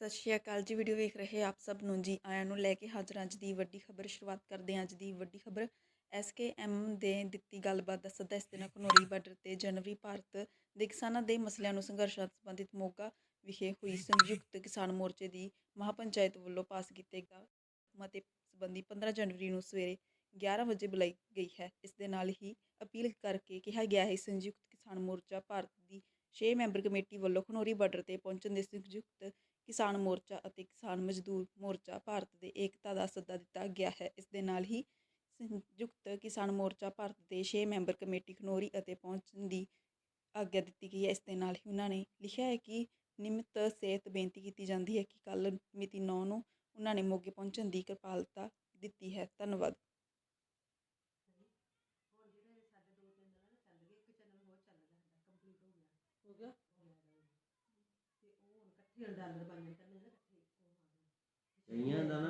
ਸਤਿ ਸ਼੍ਰੀ ਅਕਾਲ ਜੀ ਵੀਡੀਓ ਵੇਖ ਰਹੇ ਆਪ ਸਭ ਨੂੰ ਜੀ। ਆਇਆਂ ਨੂੰ ਲੈ ਕੇ ਹਾਜ਼ਰ ਅੱਜ ਦੀ ਵੱਡੀ ਖਬਰ, ਸ਼ੁਰੂਆਤ ਕਰਦੇ ਹਾਂ ਅੱਜ ਦੀ ਵੱਡੀ ਖਬਰ। ਐਸਕੇਐਮ ਦੇ ਦਿੱਤੀ ਗੱਲਬਾਤ ਦਾ ਸੱਦਾ ਇਸ ਦਿਨ ਘਨੌਰੀ ਬਾਰਡਰ ਤੇ ਜਨਵਰੀ, ਭਾਰਤ ਦੇ ਕਿਸਾਨਾਂ ਦੇ ਮਸਲਿਆਂ ਨੂੰ ਸੰਘਰਸ਼ਾਂ ਸੰਬੰਧਿਤ ਮੋਗਾ ਵਿਖੇ ਹੋਈ ਸੰਯੁਕਤ ਕਿਸਾਨ ਮੋਰਚੇ ਦੀ ਮਹਾਪੰਚਾਇਤ ਵੱਲੋਂ ਪਾਸ ਕੀਤੇ ਗਾ ਮਤੇ ਸੰਬੰਧੀ 15 ਜਨਵਰੀ ਨੂੰ ਸਵੇਰੇ 11 ਵਜੇ ਬੁਲਾਈ ਗਈ ਹੈ। ਇਸ ਦੇ ਨਾਲ ਹੀ ਅਪੀਲ ਕਰਕੇ ਕਿਹਾ ਗਿਆ ਹੈ, ਸੰਯੁਕਤ ਕਿਸਾਨ ਮੋਰਚਾ ਭਾਰਤ ਦੀ 6 ਮੈਂਬਰ ਕਮੇਟੀ ਵੱਲੋਂ ਖਨੌਰੀ ਬਾਰਡਰ ਤੇ ਪਹੁੰਚਣ ਦੇ ਸੰਯੁਕਤ ਕਿਸਾਨ ਮੋਰਚਾ ਅਤੇ ਕਿਸਾਨ ਮਜ਼ਦੂਰ ਮੋਰਚਾ ਭਾਰਤ ਦੇ ਏਕਤਾ ਦਾ ਸੱਦਾ ਦਿੱਤਾ ਗਿਆ ਹੈ। ਇਸ ਦੇ ਨਾਲ ਹੀ ਸੰਯੁਕਤ ਕਿਸਾਨ ਮੋਰਚਾ ਭਾਰਤ ਦੇ 6 ਮੈਂਬਰ ਕਮੇਟੀ ਖਨੌਰੀ ਅਤੇ ਪਹੁੰਚਣ ਦੀ ਆਗਿਆ ਦਿੱਤੀ ਗਈ ਹੈ। ਇਸ ਦੇ ਨਾਲ ਹੀ ਉਹਨਾਂ ਨੇ ਲਿਖਿਆ ਹੈ ਕਿ ਨਿਮਿਤ ਸਿਹਤ ਬੇਨਤੀ ਕੀਤੀ ਜਾਂਦੀ ਹੈ ਕਿ ਕੱਲ ਮਿਤੀ 9 ਨੂੰ ਉਹਨਾਂ ਨੇ ਮੋਗੇ ਪਹੁੰਚਣ ਦੀ ਕਿਰਪਾਲਤਾ ਦਿੱਤੀ ਹੈ। ਧੰਨਵਾਦ। ਗਿਆ ਤੇ ਉਹ ਹੁਣ ਇਕੱਠੇ ਡਾਲਰ ਬਣ ਜਾਂਦੇ ਨੇ ਇਕੱਠੇ ਕਈਆਂ ਦਾ ਨਾ